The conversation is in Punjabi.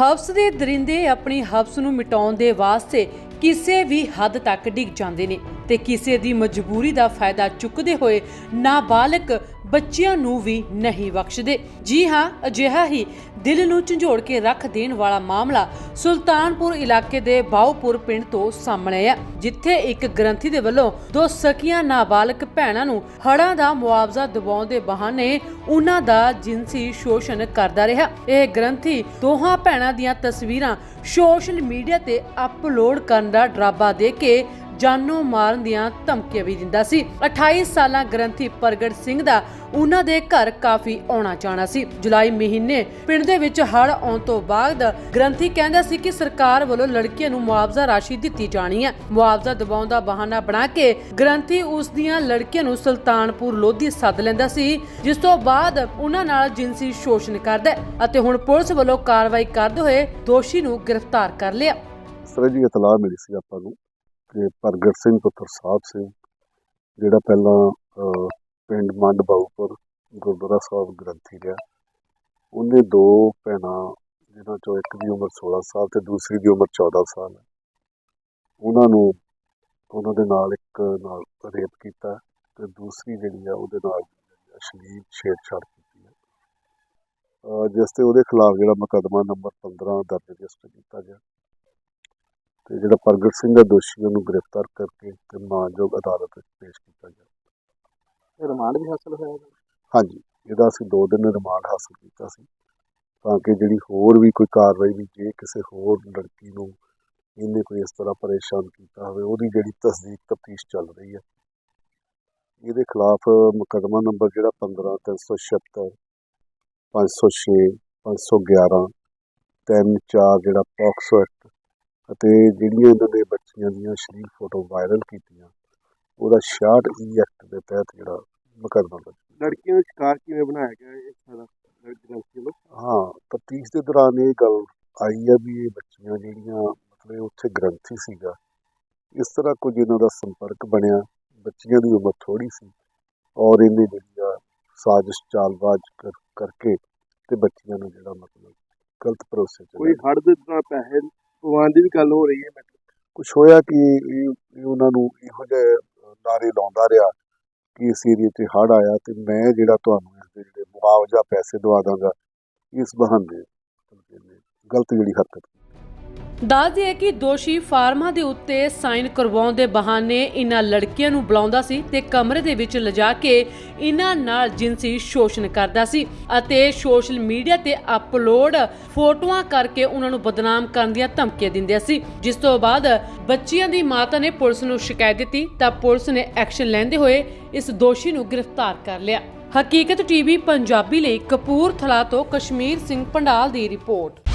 ਹਵਸ ਦੇ ਦਰਿੰਦੇ ਆਪਣੀ ਹਵਸ ਨੂੰ ਮਿਟਾਉਣ ਦੇ ਵਾਸਤੇ ਕਿਸੇ ਵੀ ਹੱਦ ਤੱਕ ਡਿੱਗ ਜਾਂਦੇ ਨੇ। ਤੇ ਕਿਸੇ ਦੀ ਮਜਬੂਰੀ ਦਾ ਫਾਇਦਾ ਚੁੱਕਦੇ ਹੋਏ ਨਾਬਾਲਗ ਬੱਚਿਆਂ ਨੂੰ ਵੀ ਨਹੀਂ ਬਖਸ਼ਦੇ। ਜੀ ਹਾਂ, ਅਜਿਹਾ ਹੀ ਦਿਲ ਨੂੰ ਝੰਜੋੜ ਕੇ ਰੱਖ ਦੇਣ ਵਾਲਾ ਮਾਮਲਾ ਸੁਲਤਾਨਪੁਰ ਇਲਾਕੇ ਦੇ ਬਾਉਪੁਰ ਪਿੰਡ ਤੋਂ ਸਾਹਮਣੇ ਆਇਆ ਜਿੱਥੇ ਇੱਕ ਗ੍ਰੰਥੀ ਦੇ ਵੱਲੋਂ ਦੋ ਸਕੀਆਂ ਨਾਬਾਲਗ ਭੈਣਾਂ ਨੂੰ ਹੜਾਂ ਦਾ ਮੁਆਵਜ਼ਾ ਦਿਵਾਉਣ ਦੇ ਬਹਾਨੇ ਉਹਨਾਂ ਦਾ ਜਿਨਸੀ ਸ਼ੋਸ਼ਣ ਕਰਦਾ ਰਿਹਾ। ਇਹ ਗ੍ਰੰਥੀ ਦੋਹਾਂ ਭੈਣਾਂ ਦੀਆਂ ਤਸਵੀਰਾਂ ਸੋਸ਼ਲ ਮੀਡੀਆ ਤੇ ਅਪਲੋਡ ਕਰਨ ਦਾ ਡਰਾਬਾ ਦੇ ਕੇ ਜਾਨੋਂ ਮਾਰਨ ਦੀਆਂ ਧਮਕੀਆਂ ਵੀ ਦਿੰਦਾ ਸੀ। 28 ਸਾਲਾਂ ਗ੍ਰੰਥੀ ਪ੍ਰਗਟ ਸਿੰਘ ਦਾ ਉਹਨਾਂ ਦੇ ਘਰ ਕਾਫੀ ਆਉਣਾ ਜਾਣਾ ਸੀ। ਜੁਲਾਈ ਮਹੀਨੇ ਪਿੰਡ ਦੇ ਵਿੱਚ ਹੜ੍ਹ ਆਉਣ ਤੋਂ ਬਾਅਦ ਗ੍ਰੰਥੀ ਕਹਿੰਦਾ ਸੀ ਕਿ ਸਰਕਾਰ ਵੱਲੋਂ ਲੜਕੀਆਂ ਨੂੰ ਮੁਆਵਜ਼ਾ ਰਾਸ਼ੀ ਦਿੱਤੀ ਜਾਣੀ ਹੈ। ਮੁਆਵਜ਼ਾ ਦਿਵਾਉਣ ਦਾ ਬਹਾਨਾ ਬਣਾ ਕੇ ਗ੍ਰੰਥੀ ਉਸ ਦੀਆਂ ਲੜਕੀਆਂ ਨੂੰ ਸੁਲਤਾਨਪੁਰ ਲੋਧੀ ਸੱਦ ਲੈਂਦਾ ਸੀ, ਜਿਸ ਤੋਂ ਬਾਅਦ ਉਹਨਾਂ ਨਾਲ ਜਿਨਸੀ ਸ਼ੋਸ਼ਣ ਕਰਦਾ ਅਤੇ ਹੁਣ ਪੁਲਿਸ ਵੱਲੋਂ ਕਾਰਵਾਈ ਕਰਦੇ ਹੋਏ ਦੋਸ਼ੀ ਨੂੰ ਗ੍ਰਿਫਤਾਰ ਕਰ ਲਿਆ। ਸਰ ਜੀ ਇਤਲਾਹ ਮਿਲੀ ਸੀ ਆਪਾਂ ਨੂੰ। ਕਿ ਪ੍ਰਗਟ ਸਿੰਘ ਪੁੱਤਰ ਸਾਹਿਬ ਸਿੰਘ, ਜਿਹੜਾ ਪਹਿਲਾਂ ਪਿੰਡ ਮੰਡ ਬਾਉਪੁਰ ਗੁਰਦੁਆਰਾ ਸਾਹਿਬ ਗ੍ਰੰਥੀ ਰਿਹਾ ਉਹਨੇ ਦੋ ਭੈਣਾਂ, ਜਿਨ੍ਹਾਂ ਚੋਂ ਇੱਕ ਦੀ ਉਮਰ 16 ਸਾਲ ਤੇ ਦੂਸਰੀ ਦੀ ਉਮਰ 14 ਸਾਲ ਹੈ। ਉਹਨਾਂ ਨੂੰ, ਉਹਨਾਂ ਦੇ ਨਾਲ ਇੱਕ ਨਾਲ ਰੇਪ ਕੀਤਾ ਤੇ ਦੂਸਰੀ ਜਿਹੜੀ ਆ, ਉਹਦੇ ਨਾਲ ਅਸ਼ਲੀਲ ਛੇੜਛਾੜ ਕੀਤੀ ਹੈ। ਜਿਸ ਤੇ ਉਹਦੇ ਖਿਲਾਫ ਜਿਹੜਾ ਮੁਕੱਦਮਾ ਨੰਬਰ 15 ਦਰਜ ਰਜਿਸਟਰ ਕੀਤਾ ਗਿਆ। ਤੇ ਜਿਹੜਾ ਪ੍ਰਗਟ ਸਿੰਘ ਦਾ ਦੋਸ਼ੀ ਉਹਨੂੰ ਗ੍ਰਿਫਤਾਰ ਕਰਕੇ ਤੇ ਮਾਨਯੋਗ ਅਦਾਲਤ ਵਿੱਚ ਪੇਸ਼ ਕੀਤਾ ਗਿਆ ਰਿਮਾਂਡ ਵੀ ਹਾਸਲ ਹੋਇਆ। ਹਾਂਜੀ ਇਹਦਾ ਅਸੀਂ 2 ਦਿਨ ਰਿਮਾਂਡ ਹਾਸਲ ਕੀਤਾ ਸੀ ਤਾਂ ਕਿ ਜਿਹੜੀ ਹੋਰ ਵੀ ਕੋਈ ਕਾਰਵਾਈ ਵੀ ਜੇ ਕਿਸੇ ਹੋਰ ਲੜਕੀ ਨੂੰ ਇਹਨੇ ਕੋਈ ਇਸ ਤਰ੍ਹਾਂ ਪਰੇਸ਼ਾਨ ਕੀਤਾ ਹੋਵੇ ਉਹਦੀ ਜਿਹੜੀ ਤਸਦੀਕ ਤਫਤੀਸ਼ ਚੱਲ ਰਹੀ ਹੈ ਇਹਦੇ ਖਿਲਾਫ ਮੁਕੱਦਮਾ ਨੰਬਰ ਜਿਹੜਾ 15 376 506 511 ਤਿੰਨ ਚਾਰ ਜਿਹੜਾ ਪੌਕਸੋ ਐਕਟ ਅਤੇ ਜਿਹੜੀਆਂ ਇਹਨਾਂ ਨੇ ਬੱਚੀਆਂ ਦੀਆਂ ਅਸ਼ਲੀਲ ਫੋਟੋ ਵਾਇਰਲ ਕੀਤੀਆਂ ਉਹਦਾ 66 ਈ ਐਕਟ ਦੇ ਤਹਿਤ ਜਿਹੜਾ ਮੁਕੱਦਮਾ ਦਰਜ ਲੜਕੀਆਂ ਨੂੰ ਸ਼ਿਕਾਰ ਕਿਵੇਂ ਬਣਾਇਆ ਗਿਆ ਹੈ ਇਸ ਤਰ੍ਹਾਂ ਲੜਕੀ ਨੂੰ ਹਾਂ ਤਫਤੀਸ਼ ਦੇ ਦੌਰਾਨ ਇਹ ਗੱਲ ਆਈ ਆ ਵੀ ਇਹ ਬੱਚੀਆਂ ਜਿਹੜੀਆਂ ਮਤਲਬ ਇਹ ਉੱਥੇ ਗ੍ਰੰਥੀ ਸੀਗਾ ਇਸ ਤਰ੍ਹਾਂ ਕੁਝ ਇਹਨਾਂ ਦਾ ਸੰਪਰਕ ਬਣਿਆ ਬੱਚੀਆਂ ਦੀ ਉਮਰ ਥੋੜੀ ਸੀ ਔਰ ਇਹਨੇ ਜਿਹੜੀ ਆ ਸਾਜ਼ਿਸ਼ ਚਾਲਬਾਜ਼ ਕਰ- ਕਰਕੇ ਤੇ ਬੱਚੀਆਂ ਨੂੰ ਜਿਹੜਾ ਮਤਲਬ ਗਲਤ ਭਰੋਸੇ ਚ ਕੋਈ ਹੜ ਦੇ ਤਰ੍ਹਾਂ ਪੈਸੇ ਪਵਾਉਣ ਦੀ ਵੀ ਗੱਲ ਹੋ ਰਹੀ ਹੈ ਕੁਝ ਹੋਇਆ ਕਿ ਇਹ ਇਹ ਉਹਨਾਂ ਨੂੰ ਇਹੋ ਜਿਹੇ ਨਾਰੇ ਲਾਉਂਦਾ ਰਿਹਾ ਕਿ ਇਸ ਏਰੀਏ 'ਤੇ ਹੜ੍ਹ ਆਇਆ ਤੇ ਮੈਂ ਜਿਹੜਾ ਤੁਹਾਨੂੰ ਇਸ ਦੇ ਜਿਹੜੇ ਮੁਆਵਜ਼ਾ ਪੈਸੇ ਦਵਾ ਦਾਂਗਾ, ਇਸ ਬਹਾਨੇ ਮਤਲਬ ਗਲਤ ਜਿਹੜੀ ਹਰਕਤ ਕੀਤੀ। ਦੱਸ ਦਈਏ ਕਿ ਦੋਸ਼ੀ ਫਾਰਮਾਂ ਦੇ ਉੱਤੇ ਸਾਈਨ ਕਰਵਾਉਣ ਦੇ ਬਹਾਨੇ ਇਹਨਾਂ ਲੜਕੀਆਂ ਨੂੰ ਬੁਲਾਉਂਦਾ ਸੀ ਤੇ ਕਮਰੇ ਦੇ ਵਿੱਚ ਲਿਜਾ ਕੇ ਇਹਨਾਂ ਨਾਲ ਜਿਨਸੀ ਸ਼ੋਸ਼ਣ ਕਰਦਾ ਸੀ ਅਤੇ ਸੋਸ਼ਲ ਮੀਡੀਆ ਤੇ ਅਪਲੋਡ ਫੋਟੋਆਂ ਕਰਕੇ ਉਹਨਾਂ ਨੂੰ ਬਦਨਾਮ ਕਰਨ ਦੀਆਂ ਧਮਕੀਆਂ ਦਿੰਦੇ ਸੀ। ਜਿਸ ਤੋਂ ਬਾਅਦ ਬੱਚੀਆਂ ਦੀ ਮਾਤਾ ਨੇ ਪੁਲਿਸ ਨੂੰ ਸ਼ਿਕਾਇਤ ਦਿੱਤੀ ਤਾਂ ਪੁਲਿਸ ਨੇ ਐਕਸ਼ਨ ਲੈਂਦੇ ਹੋਏ ਇਸ ਦੋਸ਼ੀ ਨੂੰ ਗ੍ਰਿਫਤਾਰ ਕਰ ਲਿਆ। ਹਕੀਕਤ ਟੀਵੀ ਪੰਜਾਬੀ ਲਈ ਕਪੂਰਥਲਾ ਤੋਂ ਕਸ਼ਮੀਰ ਸਿੰਘ ਪੰਡਾਲ ਦੀ ਰਿਪੋਰਟ।